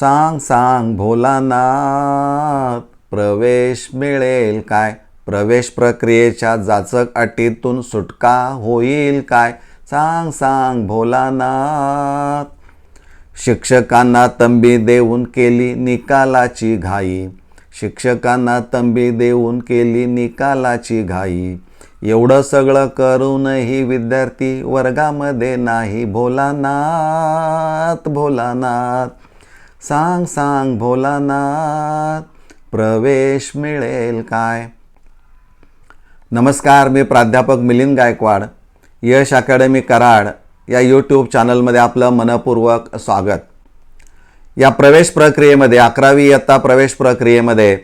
सांग सांग भोलानाथ प्रवेश मिळेल काय? प्रवेश प्रक्रियेच्या जाचक अटीतून सुटका होईल काय? सांग सांग भोलानाथ शिक्षकांना तंबी देऊन केली निकालाची घाई. शिक्षकांना तंबी देऊन केली निकालाची घाई. एवढं सगळं करूनही विद्यार्थी वर्गामध्ये नाही. भोलानाथ भोलानाथ सांग सांग भोलानाथ प्रवेश मिळेल काय? नमस्कार मी प्राध्यापक मिलिंद गायकवाड यश अकॅडमी कराड या यूट्यूब चॅनलमध्ये आपलं मनपूर्वक स्वागत. या प्रवेश प्रक्रियेमध्ये अकरावी इयत्ता प्रवेश प्रक्रियेमध्ये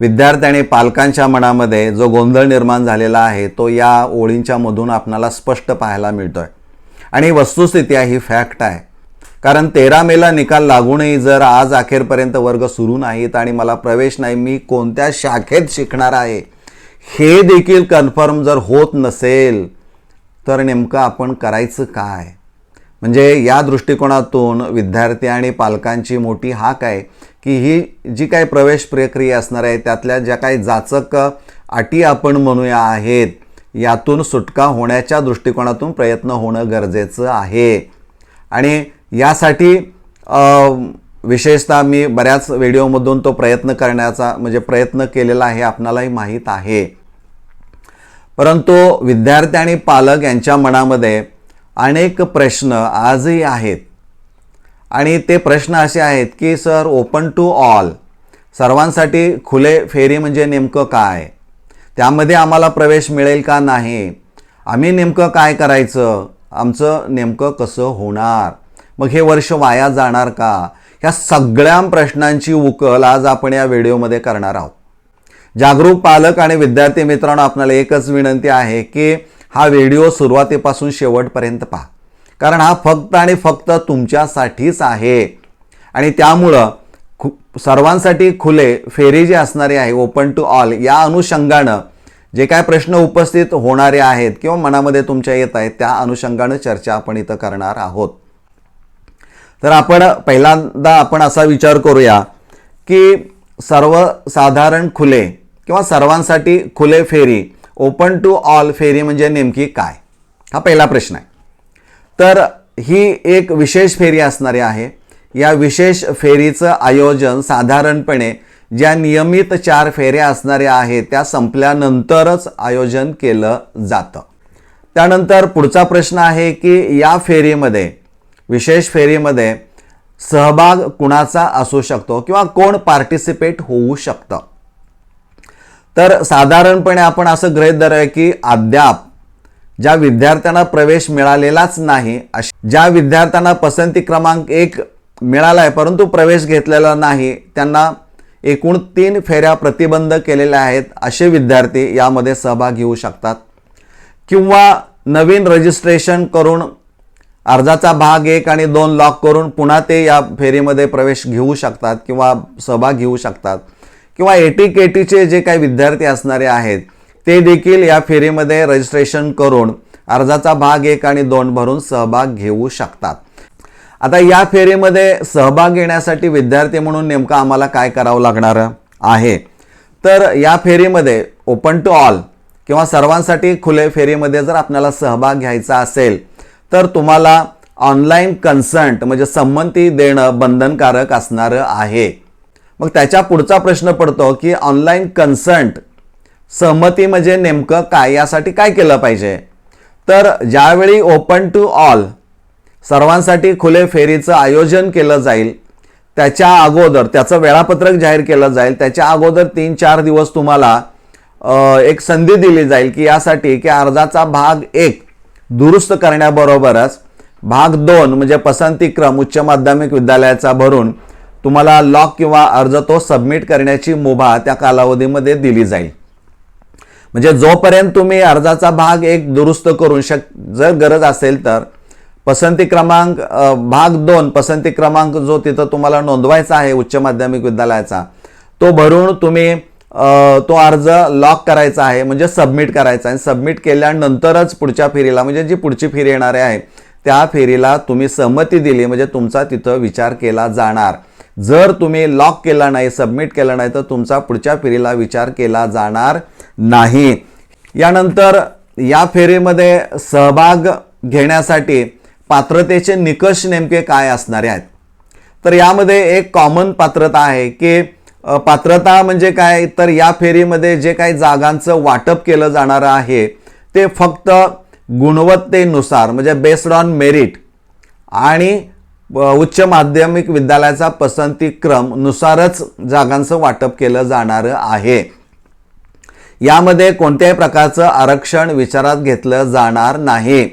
विद्यार्थी आणि पालकांच्या मनामध्ये जो गोंधळ निर्माण झालेला आहे तो या ओळींच्या मधून आपणाला स्पष्ट पाहायला मिळतो आहे आणि वस्तुस्थिती आहे ही फॅक्ट आहे. कारण तेरा मेला निकाल लागूनही जर आज अखेरपर्यंत वर्ग सुरू नाहीत आणि मला प्रवेश नाही मी कोणत्या शाखेत शिकणार आहे? हे देखील कन्फर्म जर होत नसेल तर नेमकं आपण करायचं काय? म्हणजे या दृष्टिकोनातून विद्यार्थी आणि पालकांची मोठी हाक आहे की ही जी काही प्रवेश प्रक्रिया असणार आहे त्यातल्या ज्या काही जाचक अटी आपण म्हणूया आहेत यातून सुटका होण्याच्या दृष्टिकोनातून प्रयत्न होणं गरजेचं आहे. आणि यासाठी विशेषतः मी बऱ्याच व्हिडिओमधून तो प्रयत्न करण्याचा म्हणजे प्रयत्न केलेला आहे आपणालाही माहीत आहे. परंतु विद्यार्थी आणि पालक यांच्या मनामध्ये अनेक प्रश्न आजही आहेत. आणि ते प्रश्न असे आहेत की सर ओपन टू ऑल सर्वांसाठी खुले फेरी म्हणजे नेमकं काय? त्यामध्ये आम्हाला प्रवेश मिळेल का नाही? आम्ही नेमकं काय करायचं? आमचं नेमकं कसं होणार? मग हे वर्ष वाया जाणार का? ह्या सगळ्या प्रश्नांची उकल आज आपण या व्हिडिओमध्ये करणार आहोत. जागरूक पालक आणि विद्यार्थी मित्रांनो आपल्याला एकच विनंती आहे की हा व्हिडिओ सुरुवातीपासून शेवटपर्यंत पहा. कारण हा फक्त आणि फक्त तुमच्यासाठीच आहे. आणि त्यामुळं खु सर्वांसाठी खुले फेरी जे असणारी आहे ओपन टू ऑल या अनुषंगानं जे काय प्रश्न उपस्थित होणारे आहेत किंवा मनामध्ये तुमच्या येत आहेत त्या अनुषंगानं चर्चा आपण इथं करणार आहोत. तर आपण पहिल्यांदा आपण असा विचार करूया की सर्वसाधारण खुले किंवा सर्वांसाठी खुले फेरी ओपन टू ऑल फेरी म्हणजे नेमकी काय? हा पहिला प्रश्न आहे. तर ही एक विशेष फेरी असणारी आहे. या विशेष फेरीचं आयोजन साधारणपणे ज्या नियमित चार फेऱ्या असणाऱ्या आहेत त्या संपल्यानंतरच आयोजन केलं जातं. त्यानंतर पुढचा प्रश्न आहे की या फेरीमध्ये विशेष फेरीमध्ये सहभाग कुणाचा असू शकतो किंवा कोण पार्टिसिपेट होऊ शकतं. तर साधारणपणे आपण असं गृहित धरूया की अद्याप ज्या विद्यार्थ्यांना प्रवेश मिळालेलाच नाही अशा ज्या विद्यार्थ्यांना पसंती क्रमांक एक मिळाला आहे परंतु प्रवेश घेतलेला नाही त्यांना एकूण तीन फेऱ्या प्रतिबंध केलेल्या आहेत असे विद्यार्थी यामध्ये सहभाग घेऊ शकतात. किंवा नवीन रजिस्ट्रेशन करून अर्जाचा भाग एक आणि दोन लॉक करून पुन्हा ते या फेरीमध्ये प्रवेश घेऊ शकतात किंवा सहभाग घेऊ शकतात. किंवा एटी केटीचे जे काही विद्यार्थी असणारे आहेत ते देखील या फेरीमध्ये रजिस्ट्रेशन करून अर्जाचा भाग एक आणि दोन भरून सहभाग घेऊ शकतात. आता या फेरीमध्ये सहभाग घेण्यासाठी विद्यार्थी म्हणून नेमकं आम्हाला काय करावं लागणार आहे? तर या फेरीमध्ये ओपन टू ऑल किंवा सर्वांसाठी खुले फेरीमध्ये जर आपल्याला सहभाग घ्यायचा असेल तर तुम्हाला ऑनलाईन कन्संट म्हणजे संमती देणं बंधनकारक असणारं आहे. मग त्याच्या पुढचा प्रश्न पडतो की ऑनलाईन कन्संट सहमती म्हणजे नेमकं काय? यासाठी काय केलं पाहिजे? तर ज्यावेळी ओपन टू ऑल सर्वांसाठी खुले फेरीचं आयोजन केलं जाईल त्याच्या अगोदर त्याचं वेळापत्रक जाहीर केलं जाईल त्याच्या अगोदर तीन चार दिवस तुम्हाला एक संधी दिली जाईल की यासाठी की अर्जाचा भाग एक दुरुस्त करण्याबरोबरच भाग दोन म्हणजे पसंतीक्रम उच्च माध्यमिक विद्यालयाचा भरून तुम्हाला लॉक किंवा अर्ज तो सबमिट करण्याची मुभा त्या कालावधीमध्ये दिली जाईल. म्हणजे जोपर्यंत तुम्ही अर्जाचा भाग एक दुरुस्त करून शक जर गरज असेल तर पसंती क्रमांक भाग दोन पसंती क्रमांक जो तिथं तुम्हाला नोंदवायचा आहे उच्च माध्यमिक विद्यालयाचा तो भरून तुम्ही तो अर्ज लॉक करायचा आहे म्हणजे सबमिट करायचा आहे. सबमिट केल्यानंतरच पुढच्या फेरीला म्हणजे जी पुढची फेरी येणारी आहे त्या फेरीला तुम्ही सहमती दिली म्हणजे तुमचा तिथं विचार केला जाणार. जर तुम्ही लॉक केला नाही सबमिट केला नाही तर तुमचा पुढच्या फेरीला विचार केला जाणार नाही. यानंतर या फेरीमध्ये सहभाग घेण्यासाठी पात्रतेचे निकष नेमके काय असणारे आहेत? तर यामध्ये एक कॉमन पात्रता आहे की पात्रता म्हणजे काय? तर या फेरीमध्ये जे काही जागांचं वाटप केलं जाणारं आहे ते फक्त गुणवत्तेनुसार म्हणजे बेस्ड ऑन मेरिट आणि उच्च माध्यमिक विद्यालयाचा पसंतीक्रम नुसारच जागांचं वाटप केलं जाणारं आहे. यामध्ये कोणत्याही प्रकारचं आरक्षण विचारात घेतलं जाणार नाही.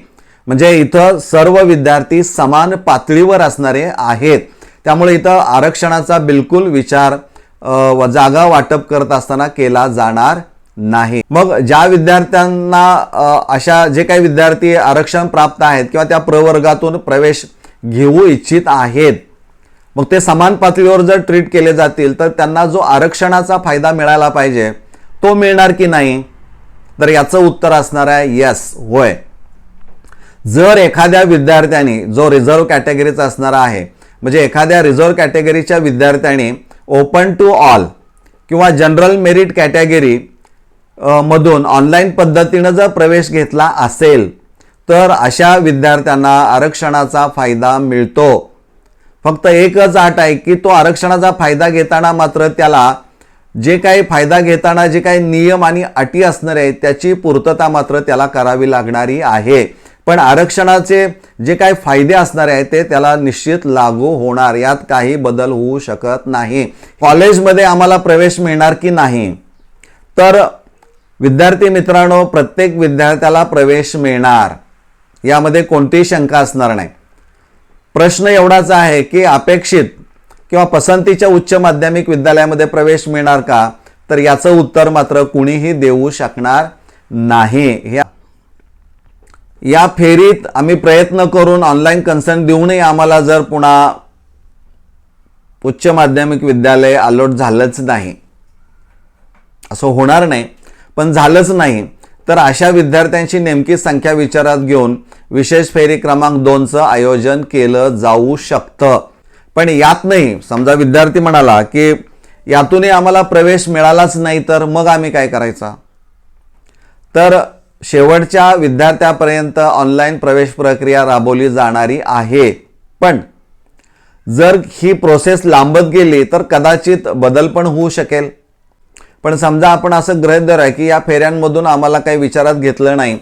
म्हणजे इथं सर्व विद्यार्थी समान पातळीवर असणारे आहेत. त्यामुळे इथं आरक्षणाचा बिलकुल विचार जागा वाटप करत असताना केला जाणार नाही. मग ज्या विद्यार्थ्यांना अशा जे काही विद्यार्थी आरक्षण प्राप्त आहेत किंवा त्या प्रवर्गातून प्रवेश घेऊ इच्छित आहेत मग ते समान पातळीवर जर ट्रीट केले जातील तर त्यांना जो आरक्षणाचा फायदा मिळाला पाहिजे तो मिळणार की नाही? तर याचं उत्तर असणार आहे यस होय. जर एखाद्या विद्यार्थ्याने जो रिझर्व्ह कॅटेगरीचा असणारा आहे म्हणजे एखाद्या रिझर्व्ह कॅटेगरीच्या विद्यार्थ्याने ओपन टू ऑल किंवा जनरल मेरिट कॅटेगरी मधून ऑनलाईन पद्धतीनं जर प्रवेश घेतला असेल तर अशा विद्यार्थ्यांना आरक्षणाचा फायदा मिळतो. फक्त एकच अट आहे की तो आरक्षणाचा फायदा घेताना मात्र त्याला जे काही फायदा घेताना जे काही नियम आणि अटी असणार आहेत त्याची पूर्तता मात्र त्याला करावी लागणारी आहे. पण आरक्षणाचे जे काही फायदे असणार आहेत ते त्याला निश्चित लागू होणार. यात काही बदल होऊ शकत नाही. कॉलेजमध्ये आम्हाला प्रवेश मिळणार की नाही? तर विद्यार्थी मित्रांनो प्रत्येक विद्यार्थ्याला प्रवेश मिळणार. यामध्ये कोणतीही शंका असणार नाही. प्रश्न एवढाच आहे की अपेक्षित किंवा पसंतीच्या उच्च माध्यमिक विद्यालयामध्ये प्रवेश मिळणार का? तर याचं उत्तर मात्र कुणीही देऊ शकणार नाही. हे या फेरीत आम्ही प्रयत्न करून ऑनलाईन कन्सर्न देऊनही आम्हाला जर पुन्हा उच्च माध्यमिक विद्यालय अलॉट झालंच नाही. असं होणार नाही पण झालंच नाही. तर अशा विद्यार्थ्यांची नेमकी संख्या विचारात घेऊन विशेष फेरी क्रमांक दोनचं आयोजन केलं जाऊ शकतं. पण यात नाही समजा विद्यार्थी म्हणाला की यातूनही आम्हाला प्रवेश मिळालाच नाही तर मग आम्ही काय करायचा? तर शेवटच्या विद्यार्थ्यापर्यंत ऑनलाईन प्रवेश प्रक्रिया राबवली जाणारी आहे. पण जर ही प्रोसेस लांबत गेली तर कदाचित बदल पण होऊ शकेल. पण समजा आपण असं गृहीत धरूया की या फेऱ्यांमधून आम्हाला काही विचारात घेतलं नाही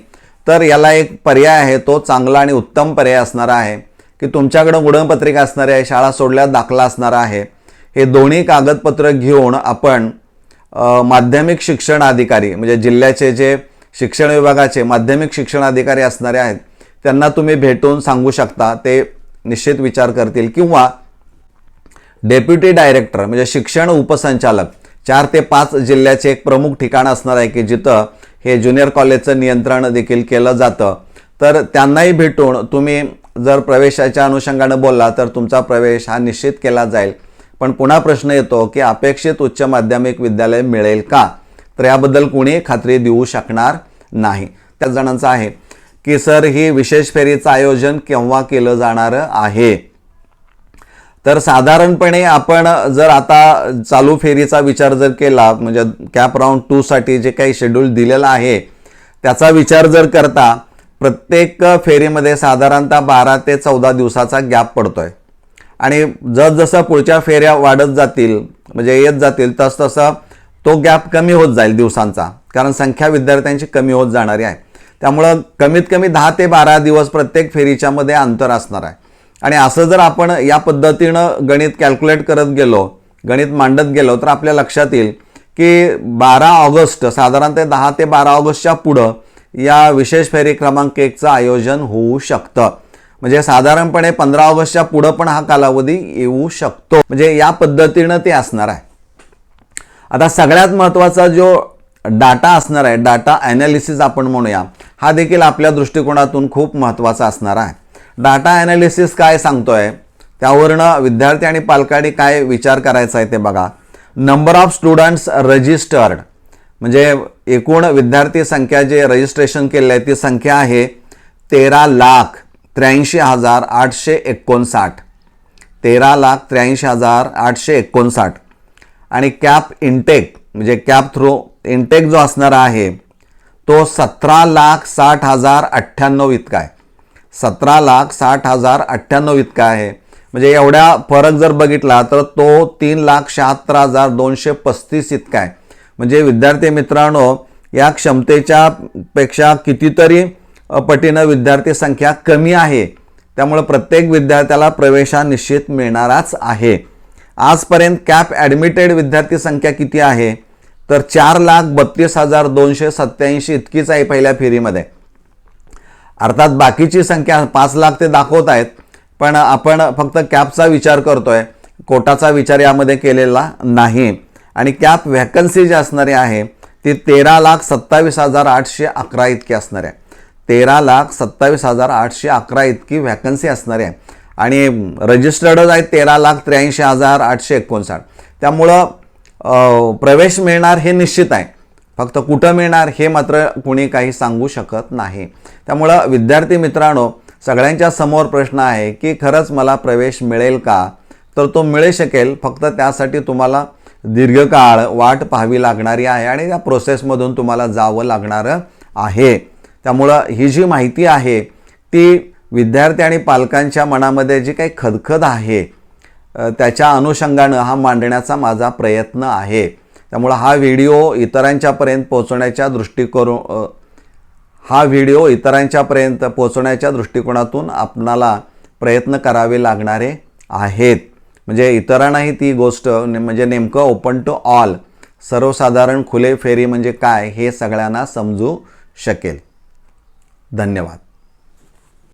तर याला एक पर्याय आहे तो चांगला आणि उत्तम पर्याय असणारा आहे. की तुमच्याकडं गुणपत्रिका असणारी आहे शाळा सोडल्यात दाखला असणारा आहे. हे दोन्ही कागदपत्र घेऊन आपण माध्यमिक शिक्षण अधिकारी म्हणजे जिल्ह्याचे जे शिक्षण विभागाचे माध्यमिक शिक्षण अधिकारी असणारे आहेत त्यांना तुम्ही भेटून सांगू शकता ते निश्चित विचार करतील. किंवा डेप्युटी डायरेक्टर म्हणजे शिक्षण उपसंचालक चार ते पाच जिल्ह्याचे एक प्रमुख ठिकाण असणार आहे की जिथं हे ज्युनियर कॉलेजचं नियंत्रण देखील केलं जातं. तर त्यांनाही भेटून तुम्ही जर प्रवेशाच्या अनुषंगानं बोलला तर तुमचा प्रवेश हा निश्चित केला जाईल. पण पुन्हा प्रश्न येतो की अपेक्षित उच्च माध्यमिक विद्यालय मिळेल का? तर याबद्दल कोणी खात्री देऊ शकणार नाही. त्याच जणांचं आहे की सर ही विशेष फेरीचं आयोजन केव्हा केलं जाणार आहे? तर साधारणपणे आपण जर आता चालू फेरीचा विचार जर केला म्हणजे कॅप राऊंड टूसाठी जे काही शेड्यूल दिलेलं आहे त्याचा विचार जर करता प्रत्येक फेरीमध्ये साधारणतः बारा ते चौदा दिवसाचा गॅप पडतो आहे आणि जसजसं पुढच्या फेऱ्या वाढत जातील म्हणजे येत जातील तसतसं तो गॅप कमी होत जाईल दिवसांचा. कारण संख्या विद्यार्थ्यांची कमी होत जाणारी आहे. त्यामुळं कमीत कमी दहा ते बारा दिवस प्रत्येक फेरीच्यामध्ये अंतर असणार आहे. आणि असं जर आपण या पद्धतीनं गणित कॅल्क्युलेट करत गेलो गणित मांडत गेलो तर आपल्या लक्षात येईल की बारा ऑगस्ट साधारणतः दहा ते बारा ऑगस्टच्या पुढं या विशेष फेरी क्रमांक एकचं आयोजन होऊ शकतं. म्हणजे साधारणपणे पंधरा ऑगस्टच्या पुढं पण हा कालावधी येऊ शकतो. म्हणजे या पद्धतीनं ते असणार आहे. आता सगळ्यात महत्त्वाचा जो डाटा असणार आहे डाटा ॲनालिसिस आपण म्हणूया हा देखील आपल्या दृष्टिकोनातून खूप महत्त्वाचा असणार आहे. डाटा ॲनालिसिस काय सांगतो आहे त्यावरनं विद्यार्थी आणि पालकांनी काय विचार करायचा आहे ते बघा. नंबर ऑफ स्टुडंट्स रजिस्टर्ड म्हणजे एकूण विद्यार्थी संख्या जे रजिस्ट्रेशन केले आहे ती संख्या आहे तेरा लाख त्र्याऐंशी हजार आठशे एकोणसाठ. तेरा लाख त्र्याऐंशी हजार आठशे एकोणसाठ. आणि कॅप इनटेक म्हणजे कॅप थ्रू इनटेक जो असणारा आहे तो सतरा लाख साठ हजार अठ्ठ्याण्णव इतका आहे. सतरा लाख साठ हजार अठ्ठ्याण्णव इतका आहे. म्हणजे एवढा फरक जर बघितला तर तो तीन लाख शहात्तर हजार दोनशे पस्तीस इतका आहे. म्हणजे विद्यार्थी मित्रांनो या क्षमतेच्या पेक्षा कितीतरी पटीनं विद्यार्थी संख्या कमी आहे. त्यामुळे प्रत्येक विद्यार्थ्याला प्रवेश निश्चित मिळणाराच आहे. आजपर्यंत कॅप ॲडमिटेड विद्यार्थी संख्या किती आहे? तर चार लाख बत्तीस हजार दोनशे सत्याऐंशी इतकीच आहे पहिल्या फेरीमध्ये. अर्थात बाकीची संख्या पाच लाख ते दाखवत आहेत पण आपण फक्त कॅपचा विचार करतोय. कोटाचा विचार यामध्ये केलेला नाही. आणि कॅप व्हॅकन्सी जी असणारी आहे ती तेरा लाख सत्तावीस हजार आठशे अकरा इतकी असणार आहे. तेरा लाख सत्तावीस हजार आठशे अकरा इतकी व्हॅकन्सी असणारी आहे. आणि रजिस्टर्डच आहेत तेरा लाख त्र्याऐंशी हजार आठशे एकोणसाठ. त्यामुळं प्रवेश मिळणार हे निश्चित आहे. फक्त कुठं मिळणार हे मात्र कुणी काही सांगू शकत नाही. त्यामुळं विद्यार्थी मित्रांनो सगळ्यांच्या समोर प्रश्न आहे की खरंच मला प्रवेश मिळेल का? तर तो मिळू शकेल फक्त त्यासाठी तुम्हाला दीर्घकाळ वाट पाहावी लागणारी आहे आणि त्या प्रोसेसमधून तुम्हाला जावं लागणारं आहे. त्यामुळं ही जी माहिती आहे ती विद्यार्थी आणि पालकांच्या मनामध्ये जी काही खदखद आहे त्याच्या अनुषंगानं हा मांडण्याचा माझा प्रयत्न आहे. त्यामुळं हा व्हिडिओ इतरांच्यापर्यंत पोचण्याच्या दृष्टिकोन हा व्हिडिओ इतरांच्यापर्यंत पोचण्याच्या दृष्टिकोनातून आपणाला प्रयत्न करावे लागणारे आहेत. म्हणजे इतरांनाही ती गोष्ट म्हणजे नेमकं ओपन टू ऑल सर्वसाधारण खुले फेरी म्हणजे काय हे सगळ्यांना समजू शकेल. धन्यवाद.